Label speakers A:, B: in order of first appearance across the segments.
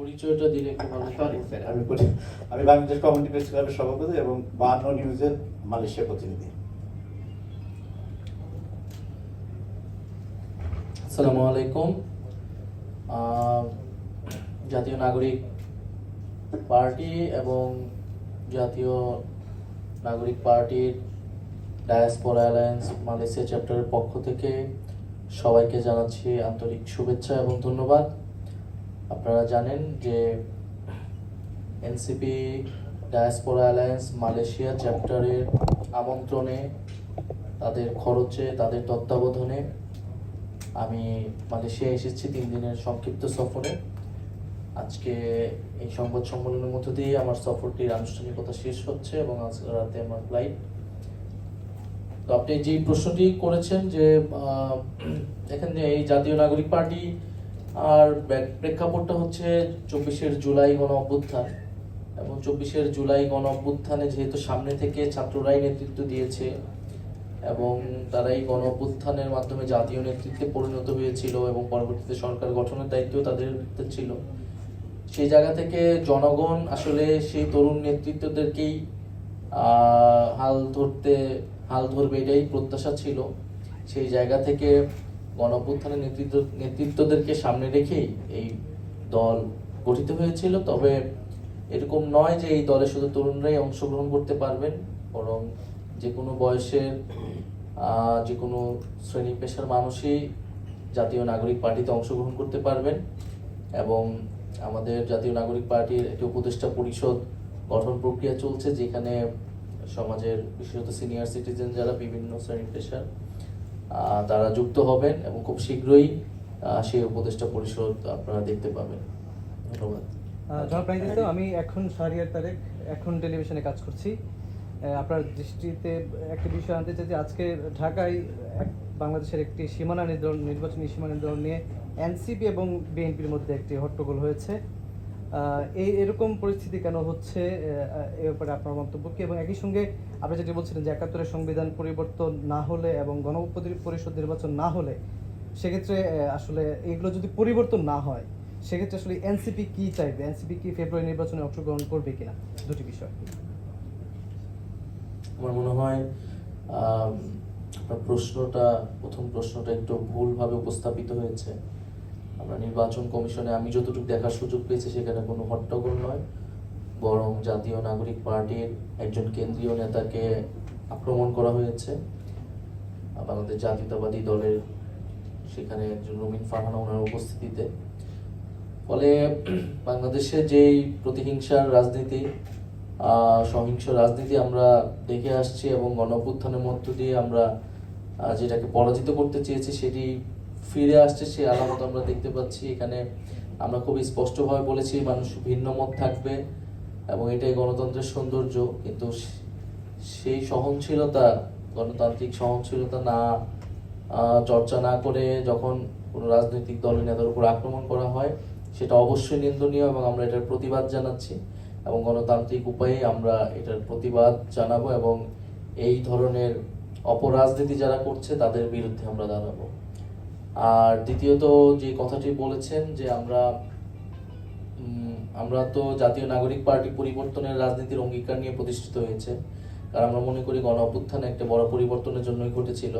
A: পরিচয়টা দিলে একটু ভালো।
B: সরি স্যার আমি আমি বাংলাদেশ কমিউনিটি প্রেস ক্লাবের সভাপতি এবং বান্ন নিউজের মালয়েশিয়া প্রতিনিধি।
A: আসসালামু আলাইকুম। জাতীয় নাগরিক পার্টি এবং জাতীয় নাগরিক পার্টির ডায়াসপোরা অ্যালায়েন্স মালয়েশিয়া চ্যাপ্টারের পক্ষ থেকে সবাইকে জানাচ্ছি আন্তরিক শুভেচ্ছা এবং ধন্যবাদ। আপনারা জানেন যে এনসিপি, ডায়াসপোরা অ্যালায়েন্স, মালয়েশিয়া চ্যাপ্টারের আমন্ত্রণে তাদের খরচে, তাদের তত্ত্বাবধানে আমি মালয়েশিয়া এসেছি তিন দিনের সংক্ষিপ্ত সফরে। আজকে এই সংবাদ সম্মেলনের মধ্য দিয়ে আমার সফরটির আনুষ্ঠানিকতা শেষ হচ্ছে এবং আজ রাতে আমার ফ্লাইট। তো আপনি যে প্রশ্নটি করেছেন যে যে এই জাতীয় নাগরিক পার্টি আর প্রেক্ষাপটটা হচ্ছে চব্বিশের জুলাই গণ অভ্যুত্থান। এবং চব্বিশের জুলাই গণ অভ্যুত্থানে যেহেতু সামনে থেকে ছাত্ররাই নেতৃত্ব দিয়েছে, এবং তারাই গণ অভ্যুত্থানের মাধ্যমে জাতীয় নেতৃত্বে পরিণত হয়েছিল এবং পরবর্তীতে সরকার গঠনের দায়িত্ব তাদের ছিল। সেই জায়গা থেকে জনগণ আসলে সেই তরুণ নেতৃত্বদেরকেই হাল ধরতে, হাল ধরবে এটাই প্রত্যাশা ছিল। সেই জায়গা থেকে গণ অভ্যুত্থানের নেতৃত্ব, নেতৃত্বদেরকে সামনে রেখেই এই দল গঠিত হয়েছিল। তবে এরকম নয় যে এই দলে শুধু তরুণরাই অংশগ্রহণ করতে পারবেন, বরং যে কোনো বয়সের যে কোনো শ্রেণি পেশার মানুষই জাতীয় নাগরিক পার্টিতে অংশগ্রহণ করতে পারবেন এবং আমাদের জাতীয় নাগরিক পার্টির একটি উপদেষ্টা পরিষদ গঠন প্রক্রিয়া চলছে, যেখানে সমাজের বিশেষত সিনিয়র সিটিজেন যারা বিভিন্ন শ্রেণি পেশার তারা যুক্ত হবেন এবং খুব শীঘ্রই সেই উপদেষ্টা পরিষদ আপনারা দেখতে পাবেন। ধন্যবাদ।
C: আমি এখন সারিয়ার তারেক, এখন টেলিভিশনে কাজ করছি। আপনার দৃষ্টিতে একটা বিষয় আনতে চাই যে আজকে ঢাকায় বাংলাদেশের একটি সীমানা নির্ধারণ, নির্বাচনী সীমানা নির্ধারণ নিয়ে এনসিপি এবং বিএনপির মধ্যে একটি হট্টগোল হয়েছে। এই এরকম পরিস্থিতি কেন হচ্ছে, এ ব্যাপারে আপনার মন্তব্য কি? এবং একই সঙ্গে আপনি যেটি বলছিলেন যে একাত্তরের সংবিধান পরিবর্তন না হলে এবং গণপ্রতি পরিষদ নির্বাচন না হলে, সেক্ষেত্রে আসলে এগুলো যদি পরিবর্তন না হয়, সেক্ষেত্রে আসলে এনসিপি কি চাইবে? এনসিপি কি ফেব্রুয়ারি নির্বাচনে অংশগ্রহণ করবে কিনা? দুটি বিষয়।
A: আমার মনে হয় প্রশ্নটা, প্রথম প্রশ্নটা একটু ভুলভাবে উপস্থাপিত হয়েছে। আমরা নির্বাচন কমিশনে আমি যতটুকু দেখার সুযোগ পেয়েছি, সেখানে কোনো হট্টগোল নয়। বরং জাতীয় নাগরিক পার্টির একজন কেন্দ্রীয় নেতাকে আক্রমণ করা হয়েছে। বাংলাদেশ জাতীয়তাবাদী দলের সেখানে একজন রুমিন ফারহানা ওনার উপস্থিতিতে। ফলে বাংলাদেশে যেই প্রতিহিংসার রাজনীতি সহিংস রাজনীতি আমরা দেখে আসছি এবং গণঅভ্যুত্থানের মধ্য দিয়ে আমরা যেটাকে পরাজিত করতে চেয়েছি, সেটি ফিরে আসছে সেই আলামত আমরা দেখতে পাচ্ছি। এখানে আমরা খুবই স্পষ্টভাবে বলেছি, মানুষ ভিন্ন মত থাকবে এবং এটাই গণতন্ত্রের সৌন্দর্য। কিন্তু সেই সহনশীলতা, গণতান্ত্রিক সহনশীলতা না চর্চা না করে যখন কোনো রাজনৈতিক দলের নেতার উপর আক্রমণ করা হয়, সেটা অবশ্যই নিন্দনীয় এবং আমরা এটার প্রতিবাদ জানাচ্ছি এবং গণতান্ত্রিক উপায়ে আমরা এটার প্রতিবাদ জানাব এবং এই ধরনের অপরাজনীতি যারা করছে, তাদের বিরুদ্ধে আমরা দাঁড়াবো। আর দ্বিতীয়ত যে কথাটি বলেছেন যে আমরা আমরা তো জাতীয় নাগরিক পার্টি পরিবর্তনের রাজনীতির অঙ্গীকার নিয়ে প্রতিষ্ঠিত হয়েছে, কারণ আমরা মনে করি গণ অভ্যুত্থান একটা বড় পরিবর্তনের জন্যই ঘটেছিল।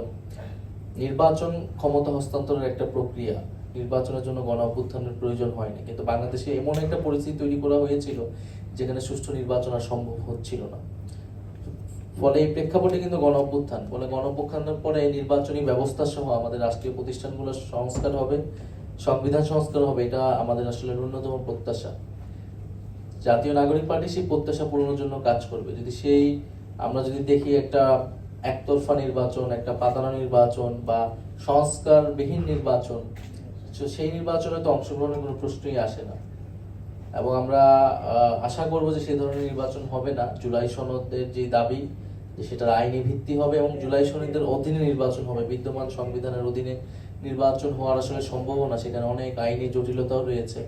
A: নির্বাচন ক্ষমতা হস্তান্তরের একটা প্রক্রিয়া, নির্বাচনের জন্য গণ অভ্যুত্থানের প্রয়োজন হয়নি। কিন্তু বাংলাদেশে এমন একটা পরিস্থিতি তৈরি করা হয়েছিল, যেখানে সুষ্ঠু নির্বাচন আর সম্ভব হচ্ছিল না। ফলে এই প্রেক্ষাপটে কিন্তু গণ অভ্যুত্থান ফলে গণ অভ্যুত্থানের পরে এই নির্বাচনী ব্যবস্থা সহ আমাদের রাষ্ট্রীয় প্রতিষ্ঠানগুলোর সংস্কার হবে, সংবিধান সংস্কার হবে, এটা আমাদের আসলে ন্যূনতম প্রত্যাশা। জাতীয় নাগরিক পার্টি সেই প্রত্যাশা পূরণের জন্য কাজ করবে। যদি সেই, আমরা যদি দেখি একটা একতরফা নির্বাচন, একটা পাতানো নির্বাচন বা সংস্কারবিহীন নির্বাচন সেই নির্বাচনে তো অংশগ্রহণের কোনো প্রশ্নই আসে না। এবং আমরা আশা করব যে সেই ধরনের নির্বাচন হবে না। জুলাই সনদের যে দাবি যে সেটার আইনি ভিত্তি হবে এবং জুলাই সনদের অধীনে নির্বাচন হবে। বিদ্যমান সংবিধানের অধীনে নির্বাচন হওয়ার আসলে সম্ভাবনা সেখানে অনেক আইনি জটিলতাও রয়েছে।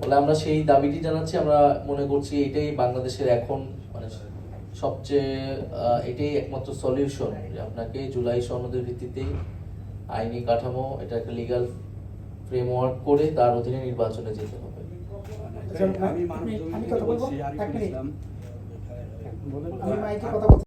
A: ফলে আমরা সেই দাবিটি জানাচ্ছি আমরা মনে করছি এটাই বাংলাদেশের এখন মানে সবচেয়ে আহ, এটাই একমাত্র সলিউশন যে আপনাকে জুলাই সনদের ভিত্তিতেই আইনি কাঠামো এটা একটা লিগাল ফ্রেমওয়ার্ক করে তার অধীনে নির্বাচনে যেতে হবে।
D: আমি মানব
E: আমি কথা বলব? আমি মাইকে কথা বলছি